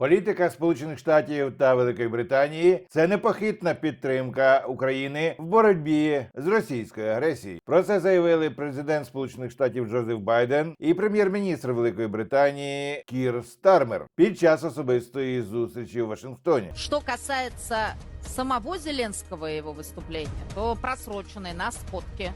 Політика Сполучених Штатів та Великої Британії це непохитна підтримка України в боротьбі з російською агресією. Про це заявили президент Сполучених Штатів Джозеф Байден і прем'єр-міністр Великої Британії Кір Стармер під час особистої зустрічі у Вашингтоні. Что касается самого Зеленского и его выступления, то просроченный на сходке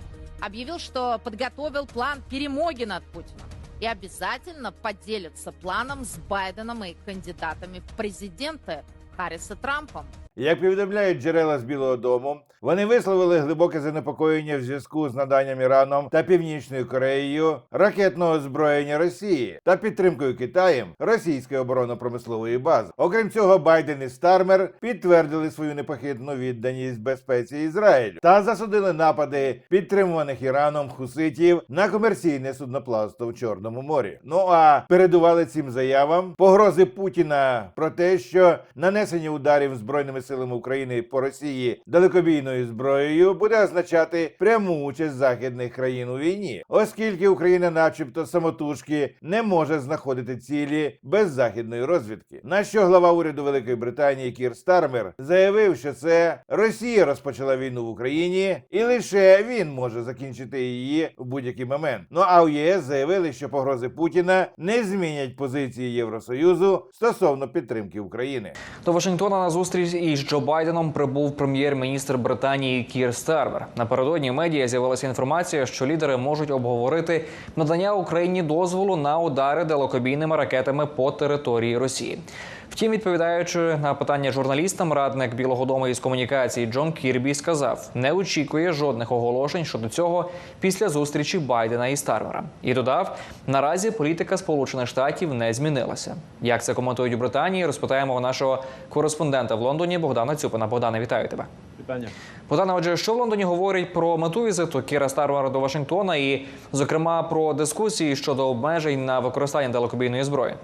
объявил, что подготовил план перемоги над Путиным и обязательно поделятся планом с Байденом и кандидатами в президенты Харрис Трампом. Як повідомляють джерела з Білого Дому, вони висловили глибоке занепокоєння в зв'язку з наданням Іраном та Північною Кореєю ракетного озброєння Росії та підтримкою Китаєм російської оборонно-промислової бази. Окрім цього, Байден і Стармер підтвердили свою непохитну відданість безпеці Ізраїлю та засудили напади підтримуваних Іраном хуситів на комерційне судноплавство в Чорному морі. Ну а передували цим заявам погрози Путіна про те, що нанесення ударів збройними силами України по Росії далекобійною зброєю буде означати пряму участь західних країн у війні, оскільки Україна, начебто, самотужки не може знаходити цілі без західної розвідки. На що глава уряду Великої Британії Кір Стармер заявив, що це Росія розпочала війну в Україні, і лише він може закінчити її в будь-який момент. Ну а у ЄС заявили, що погрози Путіна не змінять позиції Євросоюзу стосовно підтримки України. До Вашингтона на зустріч із Джо Байденом прибув прем'єр-міністр Британії Кір Старвер. Напередодні медіа з'явилася інформація, що лідери можуть обговорити надання Україні дозволу на удари далекобійними ракетами по території Росії. Втім, відповідаючи на питання журналістам, радник Білого Дому із комунікації Джон Кірбі сказав, не очікує жодних оголошень щодо цього після зустрічі Байдена і Стармера. І додав, наразі політика Сполучених Штатів не змінилася. Як це коментують у Британії, розпитаємо у нашого кореспондента в Лондоні Богдана Цюпина. Богдане, вітаю тебе. Питання. Богдане, отже, що в Лондоні говорять про мету візиту Кіра Стармера до Вашингтона і, зокрема, про дискусії щодо обмежень на використання далекобійної зброї.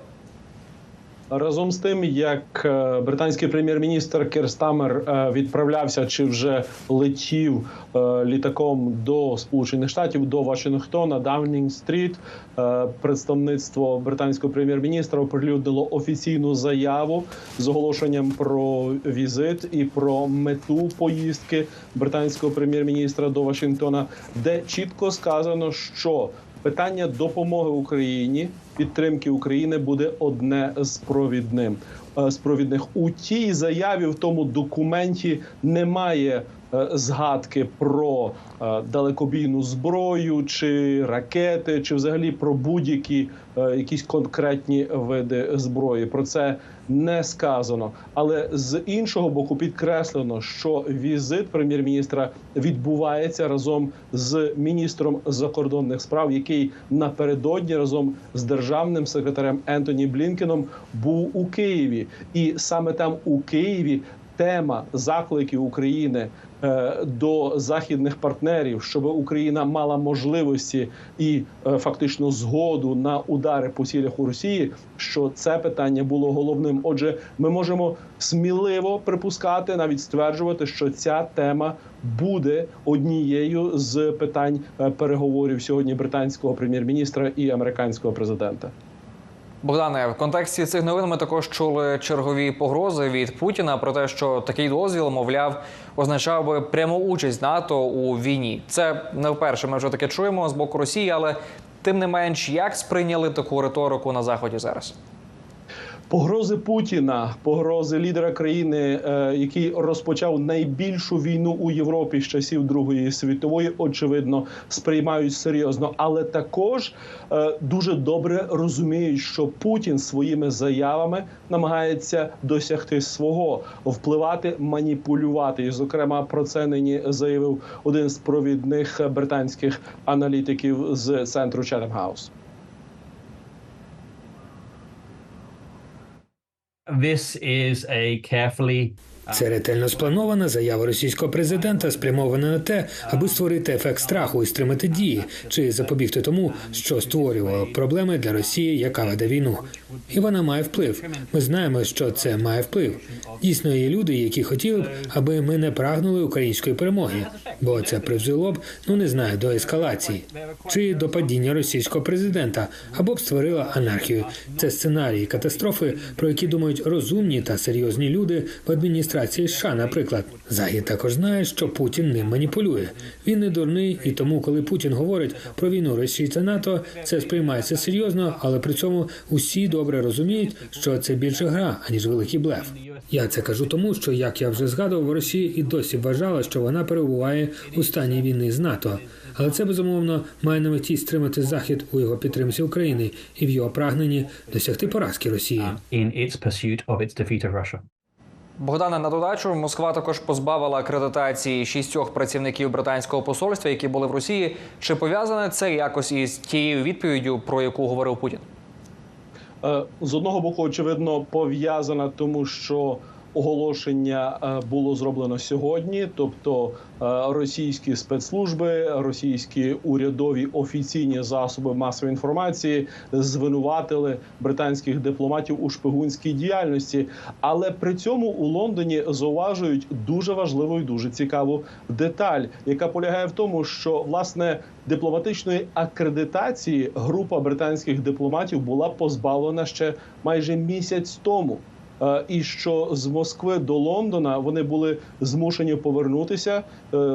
Разом з тим, як е, британський прем'єр-міністр Кір Стамер е, відправлявся чи вже летів е, літаком до Сполучених Штатів до Вашингтона, Даунінг-стріт, е, представництво британського прем'єр-міністра оприлюднило офіційну заяву з оголошенням про візит і про мету поїздки британського прем'єр-міністра до Вашингтона, де чітко сказано, що питання допомоги Україні, підтримки України буде одне з провідним е, з провідних у тій заяві, в тому документі немає е, згадки про е, далекобійну зброю чи ракети, чи взагалі про будь-які якісь конкретні види зброї. Про це не сказано. Але з іншого боку, підкреслено, що візит прем'єр-міністра відбувається разом з міністром закордонних справ, який напередодні разом з державним секретарем Ентоні Блінкеном був у Києві, і саме там у Києві. Тема закликів України е, до західних партнерів, щоб Україна мала можливості і е, фактично згоду на удари по цілях у Росії, що це питання було головним. Отже, ми можемо сміливо припускати, навіть стверджувати, що ця тема буде однією з питань е, переговорів сьогодні британського прем'єр-міністра і американського президента. Богдане, в контексті цих новин ми також чули чергові погрози від Путіна про те, що такий дозвіл, мовляв, означав би пряму участь НАТО у війні. Це не вперше. Ми вже таке чуємо з боку Росії, але тим не менш, як сприйняли таку риторику на заході зараз? Погрози Путіна, погрози лідера країни, е, який розпочав найбільшу війну у Європі з часів Другої світової, очевидно, сприймають серйозно, але також е, дуже добре розуміють, що Путін своїми заявами намагається досягти свого, впливати, маніпулювати. І, зокрема, про це нині заявив один з провідних британських аналітиків з центру Chatham House. This is a carefully Це ретельно спланована заява російського президента, спрямована на те, аби створити ефект страху і стримати дії, чи запобігти тому, що створювало проблеми для Росії, яка веде війну. І вона має вплив. Ми знаємо, що це має вплив. Дійсно, є люди, які хотіли б, аби ми не прагнули української перемоги, бо це призвело б, ну не знаю, до ескалації чи до падіння російського президента, або б створила анархію. Це сценарії катастрофи, про які думають розумні та серйозні люди в адміністрації США, наприклад. Захід також знає, що Путін ним маніпулює. Він не дурний, і тому, коли Путін говорить про війну Росії та НАТО, це сприймається серйозно, але при цьому усі добре розуміють, що це більше гра, аніж великий блеф. Я це кажу тому, що як я вже згадував, Росія і досі вважала, що вона перебуває у стані війни з НАТО. Але це безумовно має на меті стримати захід у його підтримці України і в його прагненні досягти поразки Росії. Богдане, на додачу, Москва також позбавила акредитації шістьох працівників британського посольства, які були в Росії. Чи пов'язане це якось із тією відповіддю, про яку говорив Путін? Е, з одного боку, очевидно, пов'язана, тому що оголошення е, було зроблено сьогодні. Тобто е, російські спецслужби, російські урядові офіційні засоби масової інформації звинуватили британських дипломатів у шпигунській діяльності. Але при цьому у Лондоні зауважують дуже важливу і дуже цікаву деталь, яка полягає в тому, що власне дипломатичної акредитації група британських дипломатів була позбавлена ще майже місяць тому. Е, І що з Москви до Лондона вони були змушені повернутися, е,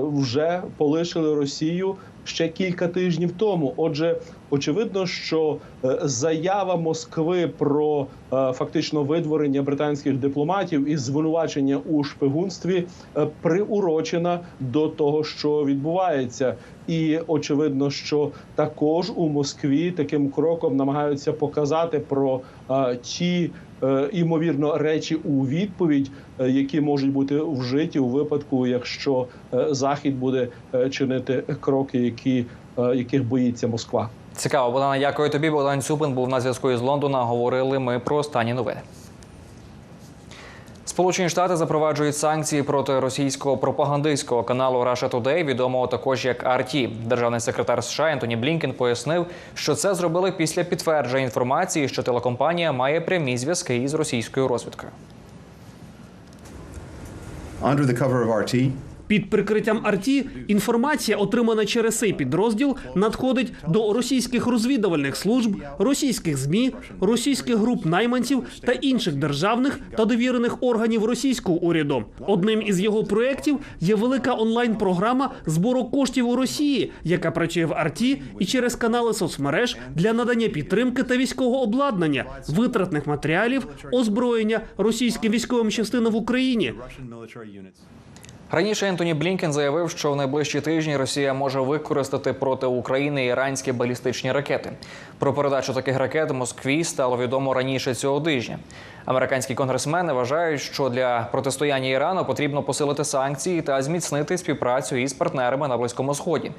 вже полишили Росію ще кілька тижнів тому. Отже, очевидно, що е, заява Москви про фактично видворення британських дипломатів і звинувачення у шпигунстві приурочена до того, що відбувається. І очевидно, що також у Москві таким кроком намагаються показати про ті імовірно речі у відповідь, е, які можуть бути вжиті у випадку, якщо е, Захід буде е, чинити кроки, які е, яких боїться Москва. Цікаво, Богдана. дякую тобі. Богдан Цюпин був на зв'язку із Лондона. Говорили ми про останні новини. Сполучені Штати запроваджують санкції проти російського пропагандистського каналу Russia Today, відомого також як RT. Державний секретар США Ентоні Блінкен пояснив, що це зробили після підтвердження інформації, що телекомпанія має прямі зв'язки із російською розвідкою. under the cover of RT, Під прикриттям Арті інформація, отримана через цей підрозділ, надходить до російських розвідувальних служб, російських змі, російських груп найманців та інших державних та довірених органів російського уряду. Одним із його проєктів є велика онлайн-програма збору коштів у Росії, яка працює в Арті і через канали соцмереж для надання підтримки та військового обладнання, витратних матеріалів, озброєння російським військовим частинам в Україні. Раніше Ентоні Блінкен заявив, що в найближчі тижні Росія може використати проти України іранські балістичні ракети. Про передачу таких ракет Москві стало відомо раніше цього тижня. Американські конгресмени вважають, що для протистояння Ірану потрібно посилити санкції та зміцнити співпрацю із партнерами на Близькому Сході.